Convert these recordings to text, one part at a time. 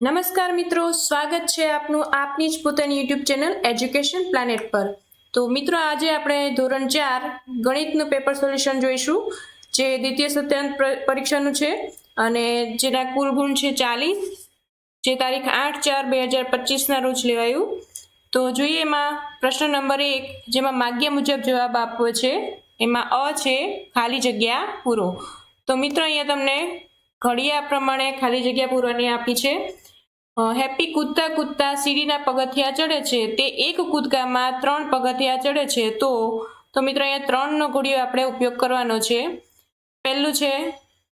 નમસ્કાર મિત્રો, સ્વાગત છે આપનું આપની જ પોતાની યુટ્યુબ ચેનલ એજ્યુકેશન પ્લાનેટ પર. તો મિત્રો, આજે આપણે ધોરણ ચાર ગણિતનું પેપર સોલ્યુશન જોઈશું, જે દ્વિતીય સત્યાંત પરીક્ષાનું છે અને જેના કુલ ગુણ છે ચાલીસ, જે તારીખ આઠ ચાર બે હજાર પચીસના રોજ લેવાયું. તો જોઈએ એમાં પ્રશ્ન નંબર એક, જેમાં માગ્યા મુજબ જવાબ આપવો છે, એમાં અ છે, ખાલી જગ્યા પૂરો. તો મિત્રો, અહીંયા તમને ઘડિયા પ્રમાણે ખાલી જગ્યા પૂરવાની આપી છે. હેપી કૂદતા કૂદતા સીડીના પગથિયા ચડે છે. તે એક કૂદકામાં ત્રણ પગથિયા ચડે છે. તો તો મિત્રો અહીંયા ત્રણનો ઘોડિયો આપણે ઉપયોગ કરવાનો છે. પહેલું છે,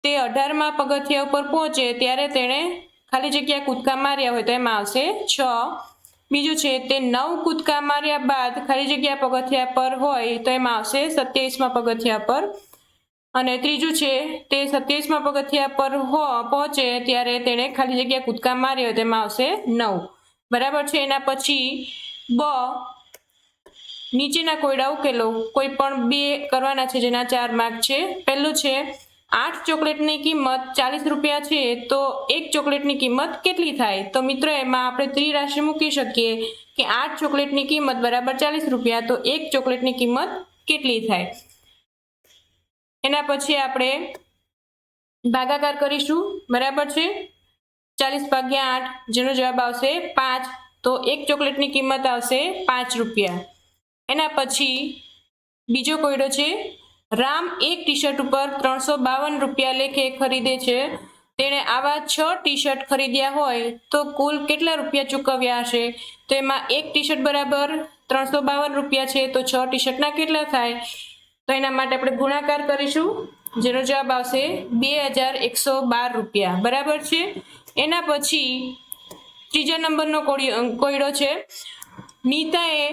તે અઢારમાં પગથિયા ઉપર પહોંચે ત્યારે તેણે ખાલી જગ્યા કૂદકા માર્યા હોય તો એમાં આવશે છ. બીજું છે, તે નવ કૂદકા માર્યા બાદ ખાલી જગ્યા પગથિયા પર હોય તો એમાં આવશે સત્યાવીસમાં પગથિયા પર. અને ત્રીજું છે, તે સત્યાવીસમાં પગથિયા પર હો, પહોંચે ત્યારે તેણે ખાલી જગ્યા કૂદકા માર્યો તેમાં આવશે નવ. બરાબર છે, એના પછી બ, નીચેના કોયડા ઉકેલો, કોઈ પણ બે કરવાના છે, જેના ચાર માર્ક છે. પહેલું છે, આઠ ચોકલેટની કિંમત ચાલીસ રૂપિયા છે, તો એક ચોકલેટની કિંમત કેટલી થાય? તો મિત્રો, એમાં આપણે ત્રિરાશિ મૂકી શકીએ કે આઠ ચોકલેટની કિંમત બરાબર ચાલીસ રૂપિયા, તો એક ચોકલેટની કિંમત કેટલી થાય? એના પછી આપણે ભાગાકાર કરીશું. બરાબર છે? ચાલીસ ભાગ્યા આઠ, જેનો જવાબ આવશે પાંચ. તો એક ચોકલેટની કિંમત આવશે પાંચ રૂપિયા. એના પછી બીજો કોયડો છે, રામ એક ટી શર્ટ ઉપર ત્રણસો બાવન રૂપિયા લેખે ખરીદે છે. તેણે આવા છ ટી શર્ટ ખરીદ્યા હોય તો કુલ કેટલા રૂપિયા ચૂકવ્યા હશે? તો એમાં એક ટી શર્ટ બરાબર ત્રણસો બાવન રૂપિયા છે, તો છ ટી શર્ટના કેટલા થાય? તો એના માટે આપણે ગુણાકાર કરીશું. જેનો જવાબ આવશે બે હજાર એકસો બાર રૂપિયા. બરાબર છે? એના પછી ત્રીજા નંબરનો કોયડો છે. નીતાએ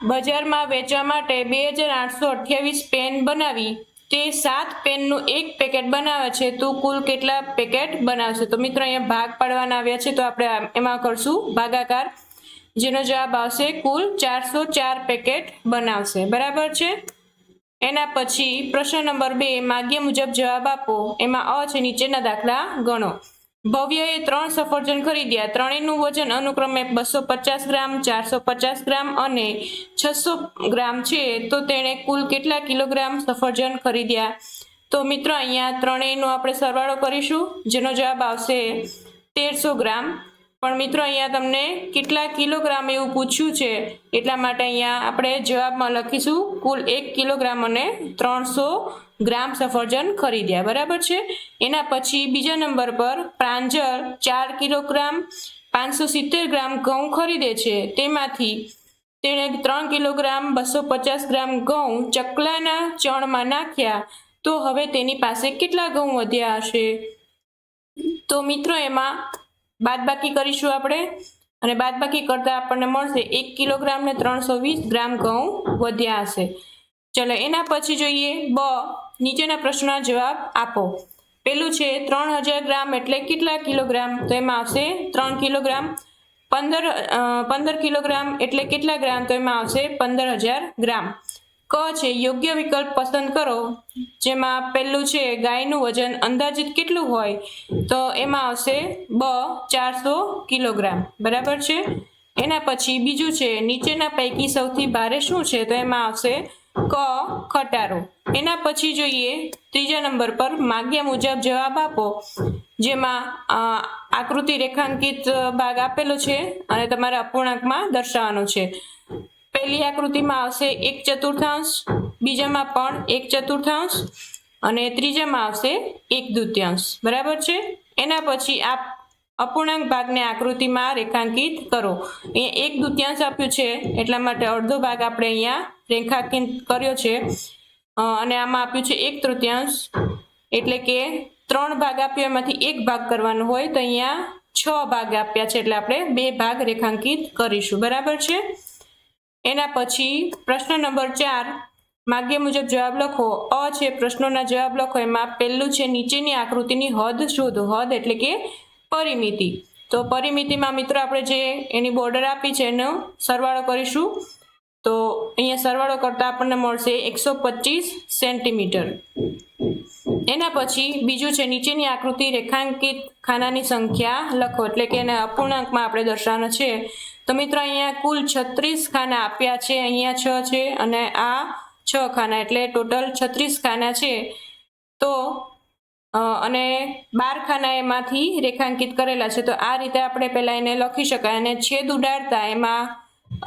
બજારમાં વેચવા માટે બે હજાર આઠસો અઠ્યાવીસ પેન બનાવી. તે સાત પેનનું એક પેકેટ બનાવે છે. તો કુલ કેટલા પેકેટ બનાવશે? તો મિત્રો અહીંયા ભાગ પાડવાના આવ્યા છે. તો આપણે એમાં કરશું ભાગાકાર. જેનો જવાબ આવશે કુલ ચારસો ચાર પેકેટ બનાવશે. બરાબર છે? એના પછી પ્રશ્ન નંબર બે, માગ્ય મુજબ જવાબ આપો. એમાં અ છે, નીચેના દાખલા ગણો. ભવ્યએ ત્રણ સફરજન ખરીદ્યા. ત્રણેયનું વજન અનુક્રમે બસો પચાસ ગ્રામ ચારસો પચાસ ગ્રામ અને છસો ગ્રામ છે, તો તેણે કુલ કેટલા કિલોગ્રામ સફરજન ખરીદ્યા? તો મિત્રો, અહીંયા ત્રણેયનો આપણે સરવાળો કરીશું. જેનો જવાબ આવશે તેરસો ગ્રામ. પણ મિત્રો અહીંયા તમને કેટલા કિલોગ્રામ એવું પૂછ્યું છે એટલા માટે અહીંયા આપણે જવાબમાં લખીશું કુલ એક કિલોગ્રામ અને ત્રણસો ગ્રામ સફરજન ખરીદ્યા, બરાબર છે? એના પછી બીજા નંબર પર પ્રાંજળ ચાર કિલોગ્રામ, પાંચસો સિત્તેર ગ્રામ ઘઉં ખરીદે છે. તેમાંથી તેણે ત્રણ કિલોગ્રામ, બસો પચાસ ગ્રામ ઘઉં ચકલાના ચણમાં નાખ્યા. તો હવે તેની પાસે કેટલા ઘઉં વધ્યા હશે? તો મિત્રો એમાં બાદબાકી કરીશું આપણે. અને બાદબાકી કરતાં આપણને મળશે એક કિલોગ્રામ ને ત્રણસો વીસ ગ્રામ ઘઉં વધ્યા હશે. ચલો એના પછી જોઈએ. બ, નીચેના પ્રશ્નના જવાબ આપો. પેલું છે ત્રણ હજાર ગ્રામ એટલે કેટલા કિલોગ્રામ? તો એમાં આવશે ત્રણ કિલોગ્રામ. પંદર પંદર કિલોગ્રામ એટલે કેટલા ગ્રામ? તો એમાં આવશે પંદર હજાર ગ્રામ. ક છે, યોગ્ય વિકલ્પ પસંદ કરો, જેમાં પહેલું છે, ગાયનું વજન અંદાજિત કેટલું હોય, તો એમાં આવશે બ ચારસો કિલોગ્રામ, બરાબર છે? એના પછી બીજું છે, નીચેના પૈકી સૌથી ભારે શું છે, તો એમાં આવશે ક ખટારો. એના પછી જોઈએ, ત્રીજા નંબર પર માગ્યા મુજબ જવાબ આપો, જેમાં આકૃતિ રેખાંકિત ભાગ આપેલો છે અને તમારે અપૂર્ણાંકમાં દર્શાવવાનો છે. પહેલી આકૃતિમાં આવશે એક ચતુર્થાંશ, બીજામાં પણ એક ચતુર્થાંશ અને ત્રીજામાં આવશે એક દૂત્યાંશ બરાબર છે? એના પછી આ અપૂર્ણાંક ભાગને આકૃતિમાં રેખાંકિત કરો. અહીંયા એક દૂત્યાંશ આપ્યું છે, એટલા માટે અડધો ભાગ આપણે અહીંયા રેખાંકિત કર્યો છે. અને આમાં આપ્યું છે એક તૃતીયાંશ, એટલે કે ત્રણ ભાગ આપ્યો, એમાંથી એક ભાગ કરવાનો હોય તો અહીંયા છ ભાગ આપ્યા છે, એટલે આપણે બે ભાગ રેખાંકિત કરીશું. બરાબર છે? એના પછી પ્રશ્ન નંબર ચાર, માગ્ય મુજબ જવાબ લખો. અ છે, પ્રશ્નોના જવાબ લખો. એમાં પહેલું છે, નીચેની આકૃતિની હદ શોધો. હદ એટલે કે પરિમિતિ. તો પરિમિતિમાં મિત્રો આપણે જે એની બોર્ડર આપી છે, એનો સરવાળો કરીશું. તો અહીંયા સરવાળો કરતાં આપણને મળશે એકસો પચીસ સેન્ટીમીટર. એના પછી બીજું છે, નીચેની આકૃતિ રેખાંકિત ખાનાની સંખ્યા લખો. એટલે કે એને અપૂર્ણાંકમાં આપણે દર્શાવવાનો છે. તો મિત્રો, અહીંયા કુલ છત્રીસ ખાના આપ્યા છે. અહીંયા છ છે અને આ છ ખાના એટલે ટોટલ છત્રીસ ખાના છે. તો અને બાર ખાના એમાંથી રેખાંકિત કરેલા છે. તો આ રીતે આપણે પહેલાં એને લખી શકાય અને છેદ ઉડાડતા એમાં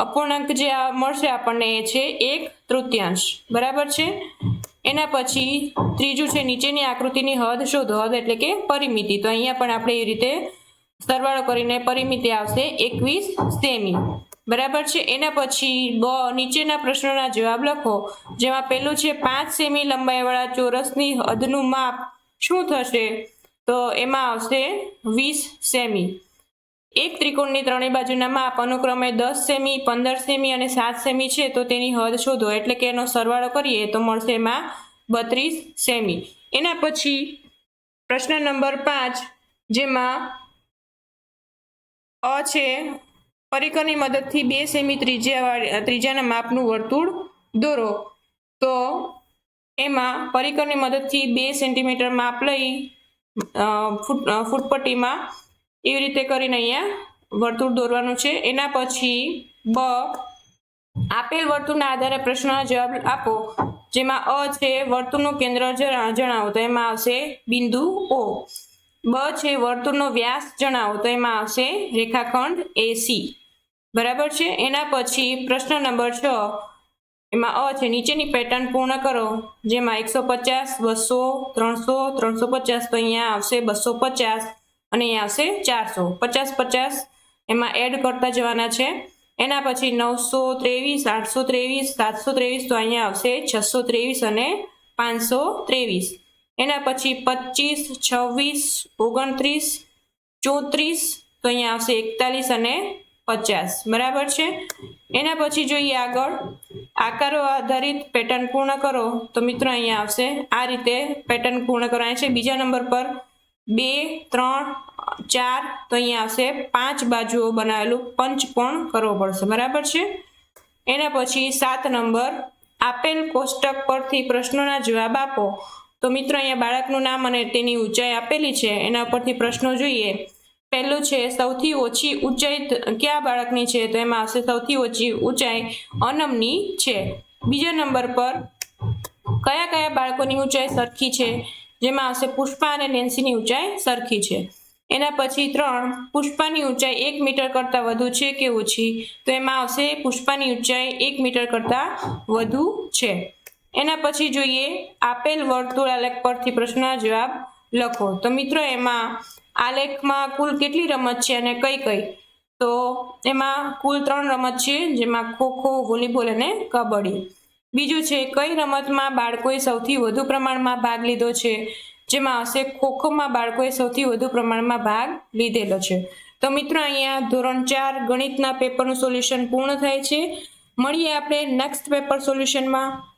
અપૂર્ણાંક જે મળશે આપણને એ છે એક તૃતીયાંશ. બરાબર છે? એના પછી ત્રીજું છે નીચેની આકૃતિની હદ શોધ. હદ એટલે કે પરિમિતિ. તો અહીંયા પણ આપણે એ રીતે સરવાળો કરીને પરિમિતિ આવશે એકવીસ સેમી. બરાબર છે? એના પછી બ, નીચેના પ્રશ્નોના જવાબ લખો, જેમાં પહેલું છે પાંચ સેમી લંબાઈવાળા ચોરસની હદનું માપ શું થશે? તો એમાં આવશે વીસ સેમી. એક ત્રિકોણની ત્રણેય બાજુના માપ અનુક્રમે દસ સેમી, પંદર સેમી અને સાત સેમી છે, તો તેની હદ શોધો. એટલે કે એનો સરવાળો કરીએ તો મળશે એમાં બત્રીસ સેમી. એના પછી પ્રશ્ન નંબર પાંચ, જેમાં અ છે. પરિકરની મદદથી બે સેમી ત્રિજ્યા ત્રિજ્યાના માપનું વર્તુળ દોરો. તો એમાં પરિકરની મદદથી બે સેન્ટીમીટર માપ લઈ ફૂટ ફૂટપટ્ટીમાં એવી રીતે કરીને અહીંયા વર્તુળ દોરવાનું છે. એના પછી બ, આપેલ વર્તુળના આધારે પ્રશ્ન જવાબ આપો, જેમાં અ છે વર્તુળનું કેન્દ્ર જણા- જણાવો. તો એમાં આવશે બિંદુ ઓ. બ છે વર્તુળનો વ્યાસ જણાવો, તો એમાં આવશે રેખાખંડ એસી. બરાબર છે? એના પછી પ્રશ્ન નંબર છ, એમાં અ છે, નીચેની પેટર્ન પૂર્ણ કરો, જેમાં એકસો પચાસ, બસો, ત્રણસો ત્રણસો પચાસ, તો અહીંયા આવશે બસો પચાસ, અને અહીંયા આવશે ચારસો. પચાસ પચાસ એમાં એડ કરતા જવાના છે. એના પછી નવસો ત્રેવીસ, આઠસો ત્રેવીસ, સાતસો ત્રેવીસ, તો અહીંયા આવશે છસો ત્રેવીસ અને પાંચસો ત્રેવીસ. એના પછી પચીસ, છવ્વીસ, ઓગણત્રીસ, ચોત્રીસ, તો અહીંયા આવશે એકતાલીસ અને પચાસ. બરાબર છે? એના પછી જોઈએ આગળ. આકારો આધારિત પેટર્ન પૂર્ણ કરો. તો મિત્રો અહીંયા આવશે. આ રીતે પેટર્ન પૂર્ણ કરવાની છે. બીજા નંબર પર બે, ત્રણ, ચાર, તો અહીંયા આવશે પાંચ બાજુઓ બનાવેલું પંચકોણ કરવો પડશે. બરાબર છે? એના પછી સાત નંબર, આપેલ કોષ્ટક પરથી પ્રશ્નોના જવાબ આપો. તો મિત્રો અહીંયા બાળકનું નામ અને તેની ઊંચાઈ આપેલી છે. એના પરથી પ્રશ્નો જોઈએ. પહેલું છે, સૌથી ઓછી ઊંચાઈ કયા બાળકની છે? તો એમાં આવશે, સૌથી ઓછી ઊંચાઈ અનમની છે. બીજા નંબર પર કયા કયા બાળકોની ઊંચાઈ સરખી છે? જેમાં આવશે, પુષ્પા અને નેન્સીની ઊંચાઈ સરખી છે. એના પછી ત્રણ, પુષ્પાની ઊંચાઈ એક મીટર કરતાં વધુ છે કે ઓછી? તો એમાં આવશે, પુષ્પાની ઊંચાઈ એક મીટર કરતાં વધુ છે. એના પછી જોઈએ, આપેલ વર્તુળ આલેખ પરથી પ્રશ્નના જવાબ લખો. તો મિત્રો, એમાં આલેખમાં કુલ કેટલી રમત છે અને કઈ કઈ? તો એમાં કુલ ત્રણ રમત છે, જેમાં ખો ખો, વોલીબોલ અને કબડ્ડી. બીજું છે, કઈ રમતમાં બાળકોએ સૌથી વધુ પ્રમાણમાં ભાગ લીધો છે? જેમાં હશે ખોખોમાં બાળકોએ સૌથી વધુ પ્રમાણમાં ભાગ લીધેલો છે. તો મિત્રો, અહીંયા ધોરણ ચાર ગણિતના પેપરનું સોલ્યુશન પૂર્ણ થાય છે. મળીએ આપણે નેક્સ્ટ પેપર સોલ્યુશનમાં.